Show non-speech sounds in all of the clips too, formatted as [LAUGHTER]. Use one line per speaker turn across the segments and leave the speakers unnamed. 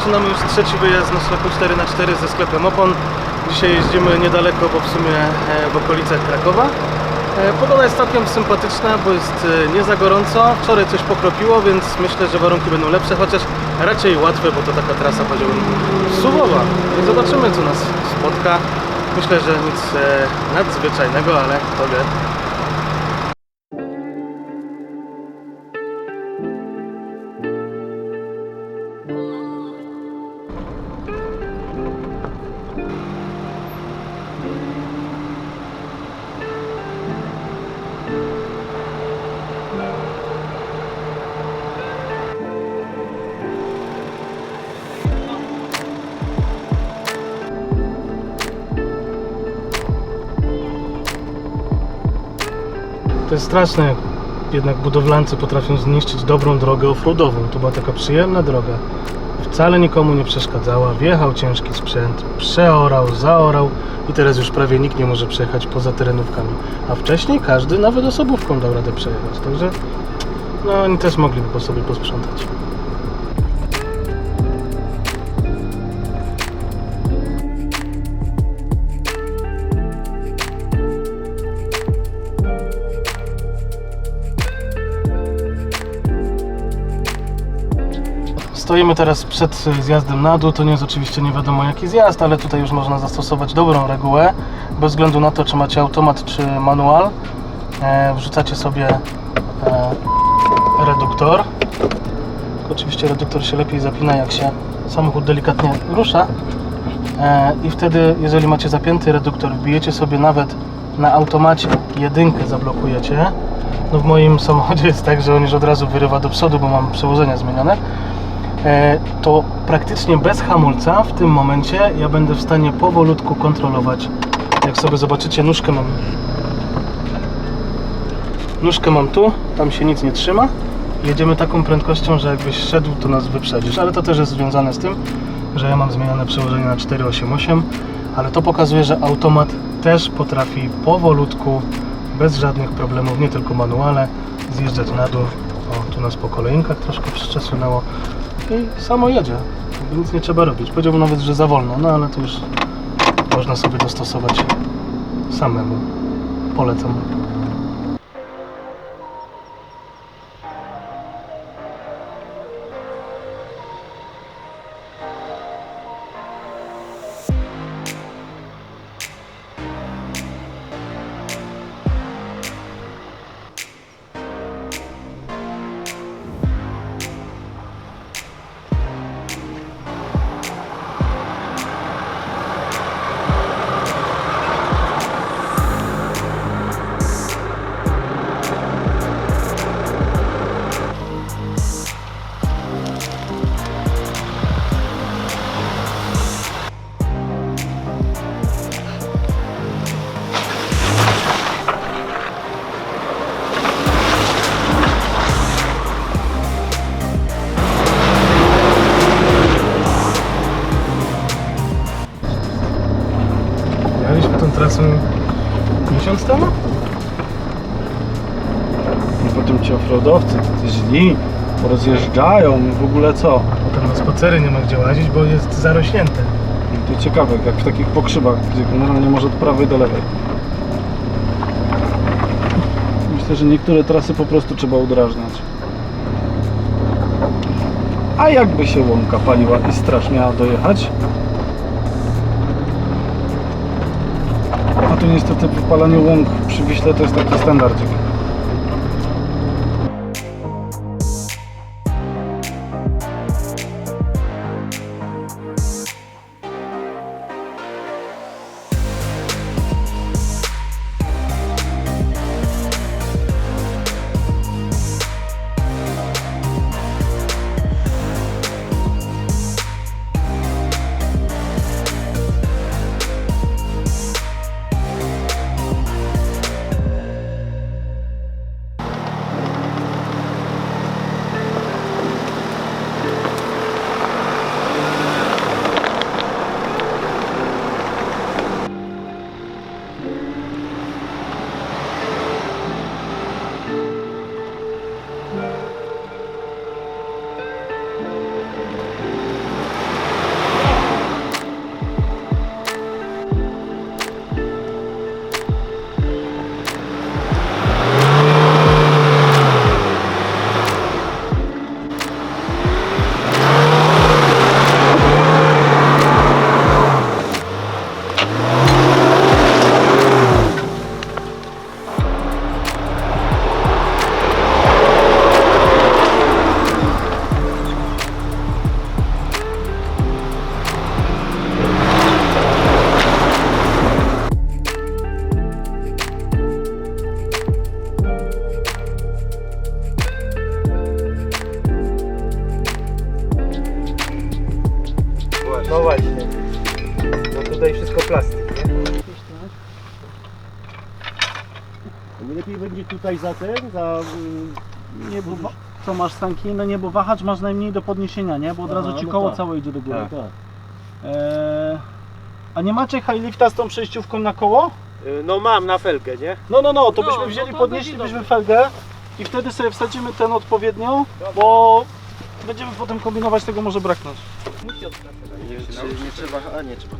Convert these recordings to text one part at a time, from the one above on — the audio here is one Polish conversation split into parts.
zaczynamy już trzeci wyjazd na szlaku 4x4 ze sklepem Opon. Dzisiaj jeździmy niedaleko, bo w sumie e, w okolicach Krakowa. E, Pogoda jest całkiem sympatyczna, bo jest e, nie za gorąco. Wczoraj coś pokropiło, więc myślę, że warunki będą lepsze, chociaż raczej łatwe, bo to taka trasa poziom suwowa. Więc zobaczymy, co nas spotka. Myślę, że nic nadzwyczajnego, ale kto wie. To jest straszne, jak jednak budowlańcy potrafią zniszczyć dobrą drogę offroadową. To była taka przyjemna droga. Wcale nikomu nie przeszkadzała. Wjechał ciężki sprzęt, przeorał, zaorał i teraz już prawie nikt nie może przejechać poza terenówkami. A wcześniej każdy nawet osobówką dał radę przejechać. Także no oni też mogliby po sobie posprzątać. Stoimy teraz przed zjazdem na dół. To nie jest oczywiście nie wiadomo jaki zjazd, ale tutaj już można zastosować dobrą regułę. Bez względu na to, czy macie automat, czy manual. E, wrzucacie sobie e, reduktor. Oczywiście reduktor się lepiej zapina, jak się samochód delikatnie rusza. E, I wtedy, jeżeli macie zapięty reduktor, wbijecie sobie nawet na automacie jedynkę zablokujecie. No w moim samochodzie jest tak, że on już od razu wyrywa do przodu, bo mam przełożenia zmienione to praktycznie bez hamulca w tym momencie ja będę w stanie powolutku kontrolować. Jak sobie zobaczycie, nóżkę mam. Nóżkę mam tu, tam się nic nie trzyma. Jedziemy taką prędkością, że jakbyś szedł, to nas wyprzedzisz, ale to też jest związane z tym, że ja mam zmienione przełożenie na 488, ale to pokazuje, że automat też potrafi powolutku, bez żadnych problemów, nie tylko manuale, zjeżdżać na dół. O, tu nas po kolejnkach troszkę przesunęło i samo jedzie. Nic nie trzeba robić. Powiedziałbym nawet, że za wolno, no ale to już można sobie dostosować samemu. Polecam.
Źli, rozjeżdżają w ogóle co?
Potem na spacery nie ma gdzie łazić, bo jest zarośnięte.
I to ciekawe, jak w takich pokrzywach, gdzie generalnie może od prawej do lewej. Myślę, że niektóre trasy po prostu trzeba udrażniać. A jakby się łąka paliła i straż miała dojechać? A tu niestety wypalanie łąk przy Wiśle to jest taki standardzik.
Tutaj wszystko plastik, nie?
Lepiej będzie tutaj za ten, za... Nie, bo... wa- Co masz Stanki? No nie, bo wahacz masz najmniej do podniesienia, nie? Bo od
Aha,
razu ci
no
koło
tak.
całe idzie do góry.
Tak, tak.
Eee, a nie macie high lifta z tą przejściówką na koło?
Y, No mam na felgę, nie?
No, no, no, to
No,
byśmy
no
wzięli,
to
podnieślibyśmy
będzie
felgę i wtedy sobie wsadzimy ten odpowiednio, bo będziemy potem kombinować, tego może braknąć.
Nie, czy, nie trzeba, a nie trzeba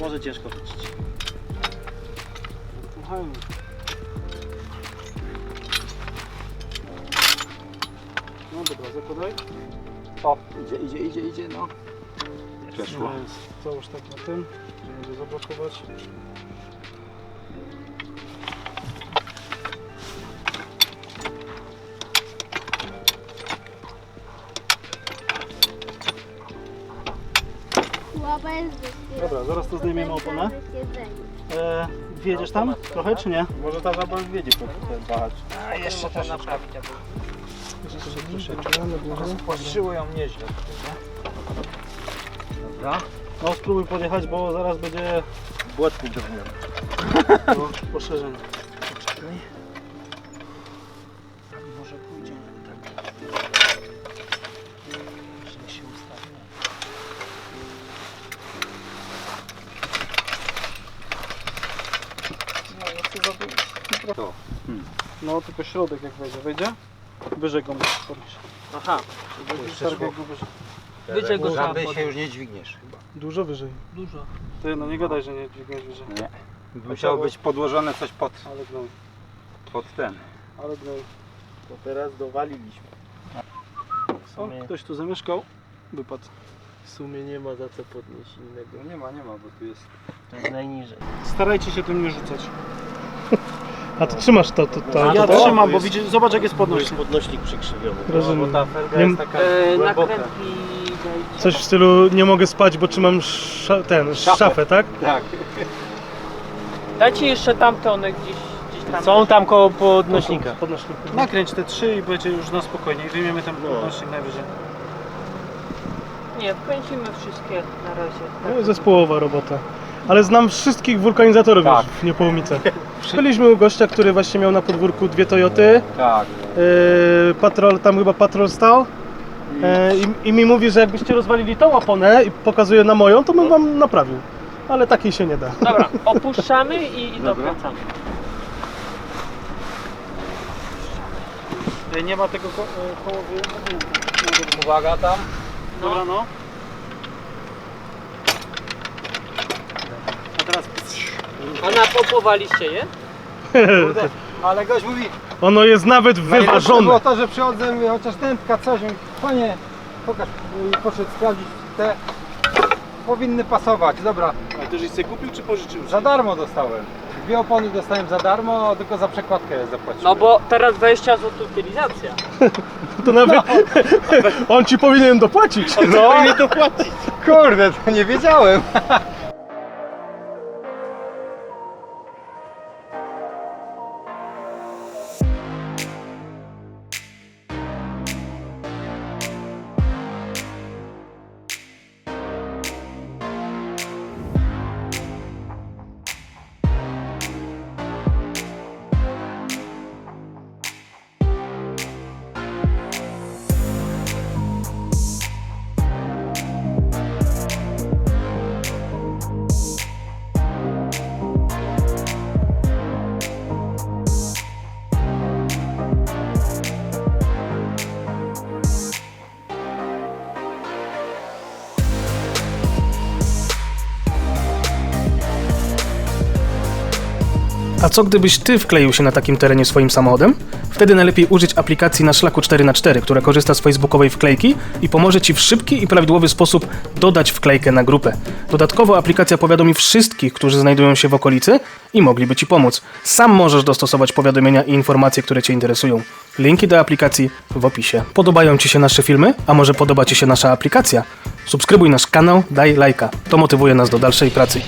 Może ciężko chodzić.
No dobra, zakładaj.
O, idzie, idzie, idzie, idzie, no.
Przeszło.
Jest Załóż tak na tym, żeby go zablokować.
Łapa jest.
Dobra, zaraz to zdejmiemy oponę. Eee, wjedziesz tam trochę, czy nie?
Może ta żaba wiedzie pod ten bahacz.
A jeszcze to naprawić, bo
Postrzyło ją nieźle. Dobra.
No spróbuj podjechać, bo zaraz będzie
drewniane.
no, [LAUGHS] poszerzenie.
Może
No tylko środek jak wejdzie, wejdzie? Wyżej go musisz podnieść.
Aha,
Targaj go wyżej.
wyżej go
się już nie dźwigniesz chyba.
Dużo wyżej.
Dużo.
Ty no nie gadaj, że nie dźwigniesz wyżej.
Musiało być podłożone coś pod,
Ale gnoj,
pod ten.
ale gnoj.
To teraz dowaliliśmy.
O, ktoś tu zamieszkał, wypadł.
w sumie nie ma za co podnieść innego.
No nie ma, nie ma, bo tu jest...
To jest najniżej.
Starajcie się tym nie rzucać.
A ty trzymasz to, to, to,
ja
to, to?
trzymam, bo widzicie, zobacz jak jest
To jest podnośnik przykrzywiony.
Rozumiem.
No, bo ta felga
Nie-
jest taka
E,
głęboka.
nakrętki dajcie.
Coś w stylu nie mogę spać, bo trzymam sza, ten, szafę, tak?
Tak.
Dajcie jeszcze tamte one gdzieś, gdzieś tam.
Są tam koło podnośnika.
Podnośnik.
Nakręć te trzy i będzie już na spokojnie. I wyjmiemy ten
No.
podnośnik najwyżej.
Nie, wkręcimy wszystkie na razie.
No, zespołowa robota. Ale znam wszystkich wulkanizatorów
Tak.
już w Niepołomicach. Byliśmy u gościa, który właśnie miał na podwórku dwie Toyoty.
Tak.
Yy, patrol, tam chyba patrol stał. Yy, i, I mi mówi, że jakbyście rozwalili tą oponę i pokazuje na moją, to bym wam naprawił. Ale takiej się nie da.
Dobra, [LAUGHS] opuszczamy i, i dokręcamy.
Ej, Nie ma tego ko- e, koło.
Uwaga tam.
Dobra no. A teraz
A napompowaliście je? [LAUGHS]
Ale gość mówi,
Ono jest nawet
najlepsze
wyważone.
było to, że przychodzę, chociaż tętka coś, panie, pokaż, i poszedł sprawdzić te, powinny pasować, dobra,
Ale ty żeś sobie kupił czy pożyczył?
za darmo dostałem. Dwie opony dostałem za darmo, tylko za przekładkę zapłaciłem.
No bo teraz 20 zł utylizacja. [LAUGHS]
To nawet [LAUGHS] on ci powinien dopłacić.
No, nie dopłacić. Kurde, to nie wiedziałem.
A co gdybyś ty wkleił się na takim terenie swoim samochodem? Wtedy najlepiej użyć aplikacji na szlaku 4x4, która korzysta z facebookowej wklejki i pomoże ci w szybki i prawidłowy sposób dodać wklejkę na grupę. Dodatkowo aplikacja powiadomi wszystkich, którzy znajdują się w okolicy i mogliby ci pomóc. Sam możesz dostosować powiadomienia i informacje, które cię interesują. Linki do aplikacji w opisie. Podobają ci się nasze filmy? A może podoba ci się nasza aplikacja? Subskrybuj nasz kanał, daj lajka. To motywuje nas do dalszej pracy.